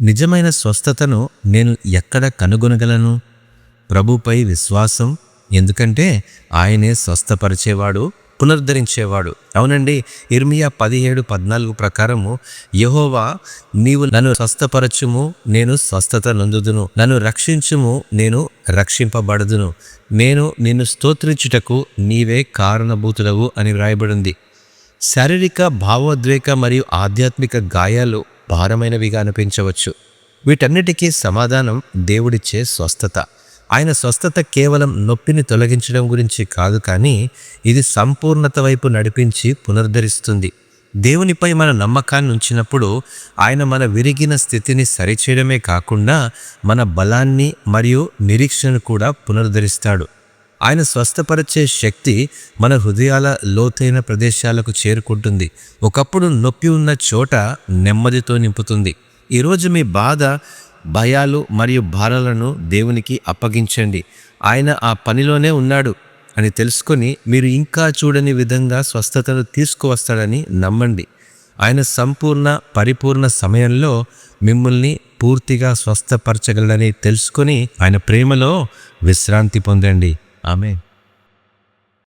నిజమైన స్వస్థతను నేను ఎక్కడ కనుగొనగలను? ప్రభుపై విశ్వాసం? ఎందుకంటే ఆయనే స్వస్థపరిచేవాడు పునరుద్ధరించేవాడు. అవునండి ఇర్మియా పదిహేడు పద్నాలుగు ప్రకారము యహోవా నీవు నన్ను స్వస్థపరచుము నేను స్వస్థత నందుదును. నన్ను రక్షించుము నేను రక్షింపబడదును. నేను నిన్ను స్తోత్రించుటకు నీవే కారణభూతుడవు అని వ్రాయబడింది. శారీరక భావోద్వేగ మరియు ఆధ్యాత్మిక గాయాలు భారమైనవిగా అనిపించవచ్చు. వీటన్నిటికీ సమాధానం దేవుడిచ్చే స్వస్థత. ఆయన స్వస్థత కేవలం నొప్పిని తొలగించడం గురించి కాదు కానీ ఇది సంపూర్ణత వైపు నడిపించి పునరుద్ధరిస్తుంది దేవునిపై మన నమ్మకాన్ని ఉంచినప్పుడు ఆయన మన విరిగిన స్థితిని సరిచేయడమే కాకుండా మన బలాన్ని మరియు నిరీక్షను కూడా పునరుద్ధరిస్తాడు ఆయన స్వస్థపరిచే శక్తి మన హృదయాల లోతైన ప్రదేశాలకు చేరుకుంటుంది. ఒకప్పుడు నొప్పి ఉన్న చోట నెమ్మదితో నింపుతుంది. ఈరోజు మీ బాధ భయాలు మరియు భారాలను దేవునికి అప్పగించండి. ఆయన ఆ పనిలోనే ఉన్నాడు అని తెలుసుకొని మీరు ఇంకా చూడని విధంగా స్వస్థతను తీసుకువస్తాడని నమ్మండి. ఆయన సంపూర్ణ పరిపూర్ణ సమయంలో మిమ్మల్ని పూర్తిగా స్వస్థపరచగలడని తెలుసుకొని ఆయన ప్రేమలో విశ్రాంతి పొందండి. Amen.